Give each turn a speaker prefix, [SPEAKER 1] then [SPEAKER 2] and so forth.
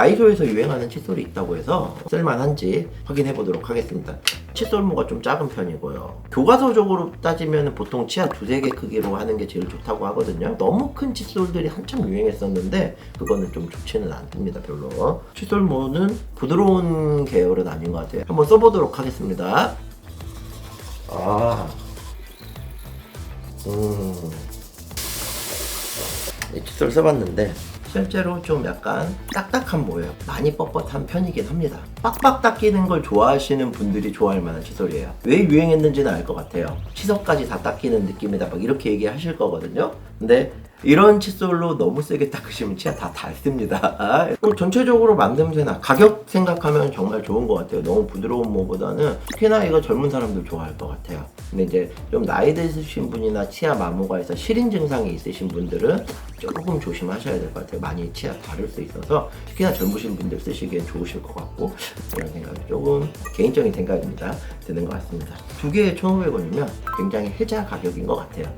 [SPEAKER 1] 다이소에서 유행하는 칫솔이 있다고 해서 쓸만한지 확인해 보도록 하겠습니다. 칫솔모가 좀 작은 편이고요. 교과서적으로 따지면 보통 치아 두세 개 크기로 하는 게 제일 좋다고 하거든요. 너무 큰 칫솔들이 한참 유행했었는데 그거는 좀 좋지는 않습니다, 별로. 칫솔모는 부드러운 계열은 아닌 것 같아요. 한번 써보도록 하겠습니다. 아, 음, 이 칫솔 써봤는데 실제로 좀 약간 딱딱한 모예요. 많이 뻣뻣한 편이긴 합니다. 빡빡 닦이는 걸 좋아하시는 분들이 좋아할 만한 칫솔이에요. 왜 유행했는지는 알 것 같아요. 치석까지 다 닦이는 느낌이다. 막 이렇게 얘기하실 거거든요. 근데 이런 칫솔로 너무 세게 닦으시면 치아 다 닳습니다. 그럼 전체적으로 만듦새나 가격 생각하면 정말 좋은 것 같아요. 너무 부드러운 모보다는 특히나 이거 젊은 사람들 좋아할 것 같아요. 근데 이제 좀 나이 드신 분이나 치아 마모가에서 시린 증상이 있으신 분들은 조금 조심하셔야 될 것 같아요. 많이 치아 다를 수 있어서 특히나 젊으신 분들 쓰시기엔 좋으실 것 같고 그런 생각이 조금 개인적인 생각입니다. 드는 것 같습니다. 두 개에 1,500원이면 굉장히 혜자 가격인 것 같아요.